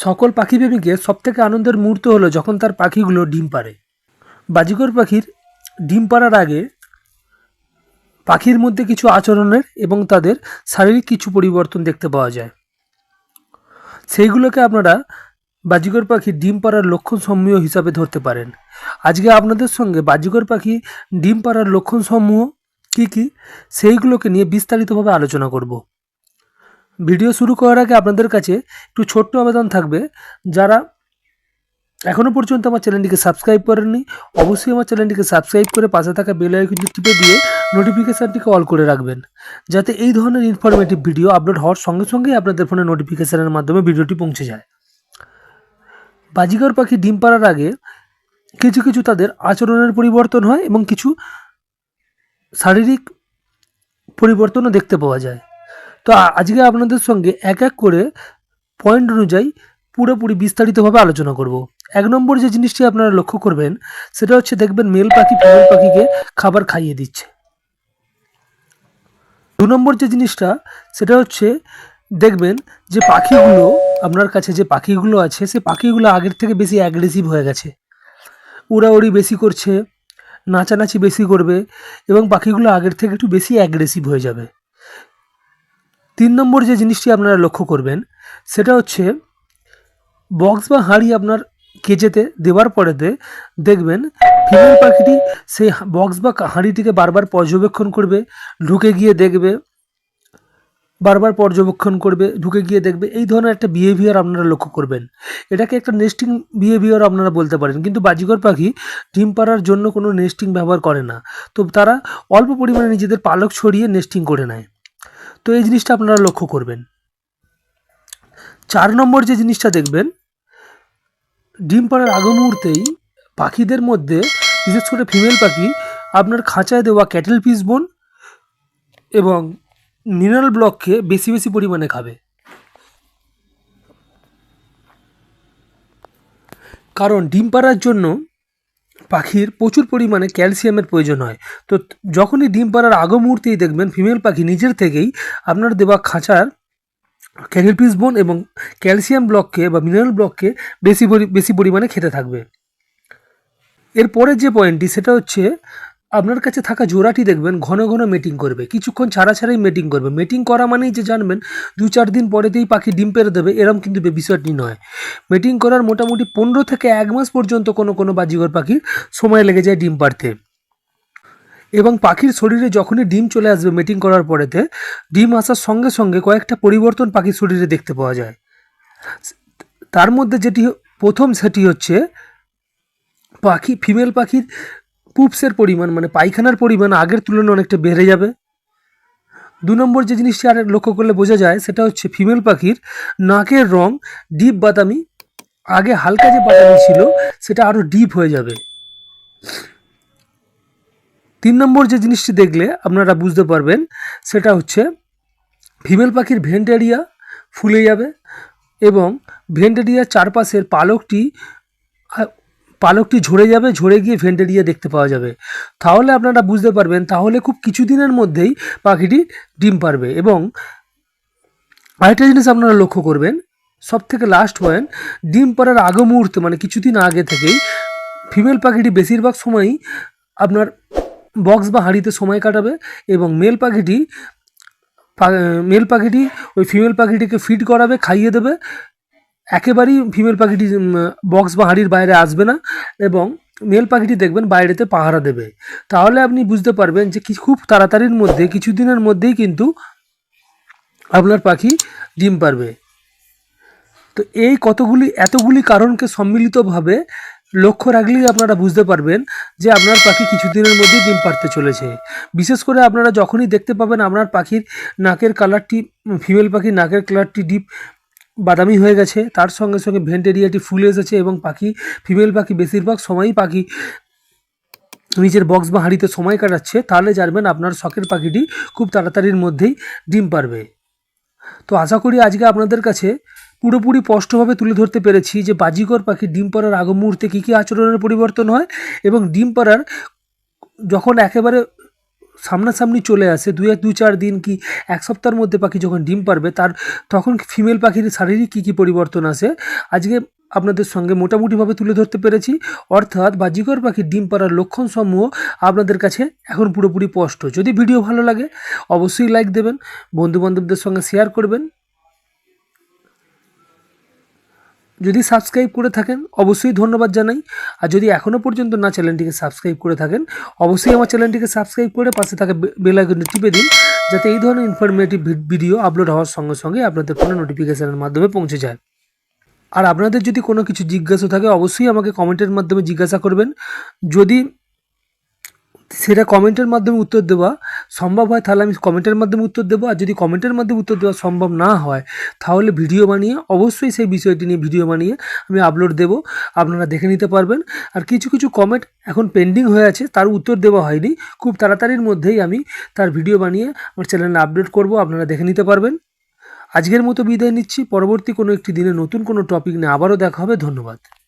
সকল পাখি পাখিপ্রেমীকে সবথেকে আনন্দের মুহূর্ত হলো যখন তার পাখিগুলো ডিম পাড়ে। বাজিকর পাখির ডিম পাড়ার আগে পাখির মধ্যে কিছু আচরণের এবং তাদের শারীরিক কিছু পরিবর্তন দেখতে পাওয়া যায়। সেইগুলোকে আপনারা বাজিকর পাখির ডিম পাড়ার লক্ষণ সমূহ হিসাবে ধরতে পারেন। আজকে আপনাদের সঙ্গে বাজিকর পাখি ডিম পাড়ার লক্ষণ সমূহ কী কী, সেইগুলোকে নিয়ে বিস্তারিতভাবে আলোচনা করব। ভিডিও শুরু করার আগে আপনাদের কাছে একটু ছোট্ট আবেদন থাকবে। যারা এখনও পর্যন্ত আমার চ্যানেলটিকে সাবস্ক্রাইব করেননি, অবশ্যই আমার চ্যানেলটিকে সাবস্ক্রাইব করে পাশে থাকা বেল আইকনটি টিপে দিয়ে নোটিফিকেশানটিকে অল করে রাখবেন। যাতে এই ধরনের ইনফরমেটিভ ভিডিও আপলোড হওয়ার সঙ্গে সঙ্গেই আপনাদের ফোনে নোটিফিকেশানের মাধ্যমে ভিডিওটি পৌঁছে যায়। বাজিকর পাখি ডিম পাড়ার আগে কিছু কিছু তাদের আচরণের পরিবর্তন হয় এবং কিছু শারীরিক পরিবর্তনও দেখতে পাওয়া যায়। তো আজকে আপনাদের সঙ্গে এক এক করে পয়েন্ট অনুযায়ী পুরোপুরি বিস্তারিতভাবে আলোচনা করব। এক নম্বর যে জিনিসটি আপনারা লক্ষ্য করবেন, সেটা হচ্ছে দেখবেন মেল পাখি, ফিমেল পাখিকে খাবার খাইয়ে দিচ্ছে। দু নম্বর যে জিনিসটা, সেটা হচ্ছে দেখবেন যে পাখিগুলো, আপনার কাছে যে পাখিগুলো আছে, সে পাখিগুলো আগের থেকে বেশি অ্যাগ্রেসিভ হয়ে গেছে। উড়াউড়ি বেশি করছে, নাচানাচি বেশি করবে এবং পাখিগুলো আগের থেকে একটু বেশি অ্যাগ্রেসিভ হয়ে যাবে। তিন নম্বর যে জিনিসটি আপনারা লক্ষ্য করবেন, সেটা হচ্ছে বক্স বা হাঁড়ি আপনার কেজেতে দেওয়ার পরেতে দেখবেন ফিমেল পাখিটি সেই বক্স বা হাঁড়িটিকে বারবার পর্যবেক্ষণ করবে, ঢুকে গিয়ে দেখবে, বারবার পর্যবেক্ষণ করবে, ঢুকে গিয়ে দেখবে, এই ধরনের একটা বিহেভিয়ার আপনারা লক্ষ্য করবেন। এটাকে একটা নেস্টিং বিহেভিয়ার আপনারা বলতে পারেন, কিন্তু বাজিকর পাখি ডিম পাড়ার জন্য কোনো নেস্টিং ব্যবহার করে না। তো তারা অল্প পরিমাণে নিজেদের পালক ছড়িয়ে নেস্টিং করে নেয়। তো এই জিনিসটা আপনারা লক্ষ্য করবেন। চার নম্বর যে জিনিসটা দেখবেন, ডিম পাড়ার আগ মুহূর্তেই পাখিদের মধ্যে, বিশেষ করে ফিমেল পাখি, আপনার খাঁচায় দেওয়া ক্যাটেল পিস বোন এবং মিনারেল ব্লককে বেশি বেশি পরিমাণে খাবে। কারণ ডিম পাড়ার জন্য পাখির প্রচুর পরিমাণে ক্যালসিয়ামের প্রয়োজন হয়। তো যখনই ডিম পাড়ার আগ মুহূর্তেই দেখবেন, ফিমেল পাখি নিজের থেকেই আপনার দেওয়া খাঁচার ক্যানেল পিস বোন এবং ক্যালসিয়াম ব্লককে বা মিনারেল ব্লককে বেশি বেশি পরিমাণে খেতে থাকবে। এরপরের যে পয়েন্টটি, সেটা হচ্ছে আপনার কাছে থাকা জোড়াটি দেখবেন, ঘন ঘন মেটিং করবে। কিছুক্ষণ ছাড়া ছাড়াই মেটিং করবে। মেটিং করা মানেই যে জানবেন, দু চার দিন পরেতেই পাখি ডিম পেরে দেবে, এরম কিন্তু বিষয়টি নয়। মেটিং করার মোটামুটি পনেরো থেকে এক মাস পর্যন্ত কোনো কোনো বাজিগর পাখির সময় লেগে যায় ডিম পাড়তে। এবং পাখির শরীরে যখনই ডিম চলে আসবে মেটিং করার পরেতে, ডিম আসার সঙ্গে সঙ্গে কয়েকটা পরিবর্তন পাখির শরীরে দেখতে পাওয়া যায়। তার মধ্যে যেটি প্রথম সেটি হচ্ছে, পাখি ফিমেল পাখির পুপসের পরিমাণ মানে পায়খানার পরিমাণ আগের তুলনায় অনেকটা বেড়ে যাবে। দু নম্বর যে জিনিসটি আর লক্ষ্য করলে বোঝা যায়, সেটা হচ্ছে ফিমেল পাখির নাকের রং ডিপ বাদামি। আগে হালকা যে বাদামি ছিল, সেটা আরও ডিপ হয়ে যাবে। তিন নম্বর যে জিনিসটি দেখলে আপনারা বুঝতে পারবেন, সেটা হচ্ছে ফিমেল পাখির ভেন্ট এরিয়া ফুলে যাবে এবং ভেন্ট এরিয়ার চারপাশের পালকটি পালকটি ঝরে যাবে, ঝরে গিয়ে ভেন্ট এরিয়া দেখতে পাওয়া যাবে। তাহলে আপনারা বুঝতে পারবেন, তাহলে খুব কিছুদিনের মধ্যেই পাখিটি ডিম পারবে। এবং আরেকটা জিনিস আপনারা লক্ষ্য করবেন সব থেকে লাস্ট পয়েন্ট ডিম পাড়ার আগে মুহূর্তে মানে কিছুদিন আগে থেকেই ফিমেল পাখিটি বেশিরভাগ সময়ই আপনার বক্স বা হাঁড়িতে সময় কাটাবে এবং মেল পাখিটি মেল পাখিটি ওই ফিমেল পাখিটিকে ফিড করাবে, খাইয়ে দেবে। একেবারেই ফিমেল পাখিটি বক্স বা হাঁড়ির বাইরে আসবে না এবং মেল পাখিটি দেখবেন বাইরেতে পাহারা দেবে। তাহলে আপনি বুঝতে পারবেন যে খুব তাড়াতাড়ির মধ্যে, কিছুদিনের মধ্যেই কিন্তু আপনার পাখি ডিম পারবে। তো এই কতগুলি, এতগুলি কারণকে সম্মিলিতভাবে লক্ষ্য রাখলেই আপনারা বুঝতে পারবেন যে আপনার পাখি কিছুদিনের মধ্যে ডিম পারতে চলেছে। বিশেষ করে আপনারা যখনই দেখতে পাবেন আপনার পাখির নাকের কালারটি ফিমেল পাখির নাকের কালারটি ডিপ বাদামি হয়ে গেছে। তার সঙ্গে সঙ্গে ভেন্ট এরিয়াটি ফুলে এসেছে এবং পাখি, ফিমেল পাখি বেশিরভাগ সময়ই পাখি নিজের বক্স বা হাঁড়িতে সময় কাটাচ্ছে। তাহলে জানবেন আপনার শখের পাখিটি খুব তাড়াতাড়ির মধ্যেই ডিম পারবে। তো আশা করি আজকে আপনাদের কাছে পুরোপুরি স্পষ্টভাবে তুলে ধরতে পেরেছি যে বাজিকর পাখি ডিম পাড়ার আগ মুহূর্তে কী কী আচরণের পরিবর্তন হয় এবং ডিম পাড়ার যখন একেবারে সামনাসামনি চলে আসে দু এক দু চার দিন কি এক সপ্তাহের মধ্যে পাখি যখন ডিম পারবে, তার তখন ফিমেল পাখির শারীরিক কী কী পরিবর্তন আসে? আজকে আপনাদের সঙ্গে মোটামুটিভাবে তুলে ধরতে পেরেছি। অর্থাৎ বাজিকর পাখির ডিম পাড়ার লক্ষণসমূহ আপনাদের কাছে এখন পুরোপুরি স্পষ্ট। যদি ভিডিও ভালো লাগে, অবশ্যই লাইক দেবেন, বন্ধুবান্ধবদের সঙ্গে শেয়ার করবেন। যদি সাবস্ক্রাইব করে থাকেন, অবশ্যই ধন্যবাদ জানাই। আর যদি এখনও পর্যন্ত না চ্যানেলটিকে সাবস্ক্রাইব করে থাকেন, অবশ্যই আমার চ্যানেলটিকে সাবস্ক্রাইব করে পাশে থাকা বেল আইকনটি টিপে দিন, যাতে এই ধরনের ইনফরমেটিভ ভিডিও আপলোড হওয়ার সঙ্গে সঙ্গে আপনাদের ফোনে নোটিফিকেশনের মাধ্যমে পৌঁছে যায়। আর আপনাদের যদি কোনো কিছু জিজ্ঞাসা থাকে, অবশ্যই আমাকে কমেন্টের মাধ্যমে জিজ্ঞাসা করবেন। যদি সেটা কমেন্টের মাধ্যমে উত্তর দেওয়া সম্ভব হয়, তাহলে আমি কমেন্টের মাধ্যমে উত্তর দেবো। আর যদি কমেন্টের মাধ্যমে উত্তর দেওয়া সম্ভব না হয়, তাহলে ভিডিও বানিয়ে, অবশ্যই সেই বিষয়টি নিয়ে ভিডিও বানিয়ে আমি আপলোড দেবো। আপনারা দেখে নিতে পারবেন। আর কিছু কিছু কমেন্ট এখন পেন্ডিং হয়ে আছে, তার উত্তর দেওয়া হয়নি। খুব তাড়াতাড়ির মধ্যেই আমি তার ভিডিও বানিয়ে আমার চ্যানেলে আপলোড করব, আপনারা দেখে নিতে পারবেন। আজকের মতো বিদায় নিচ্ছি। পরবর্তী কোনো একটি দিনে নতুন কোনো টপিক নিয়ে আবারও দেখা হবে। ধন্যবাদ।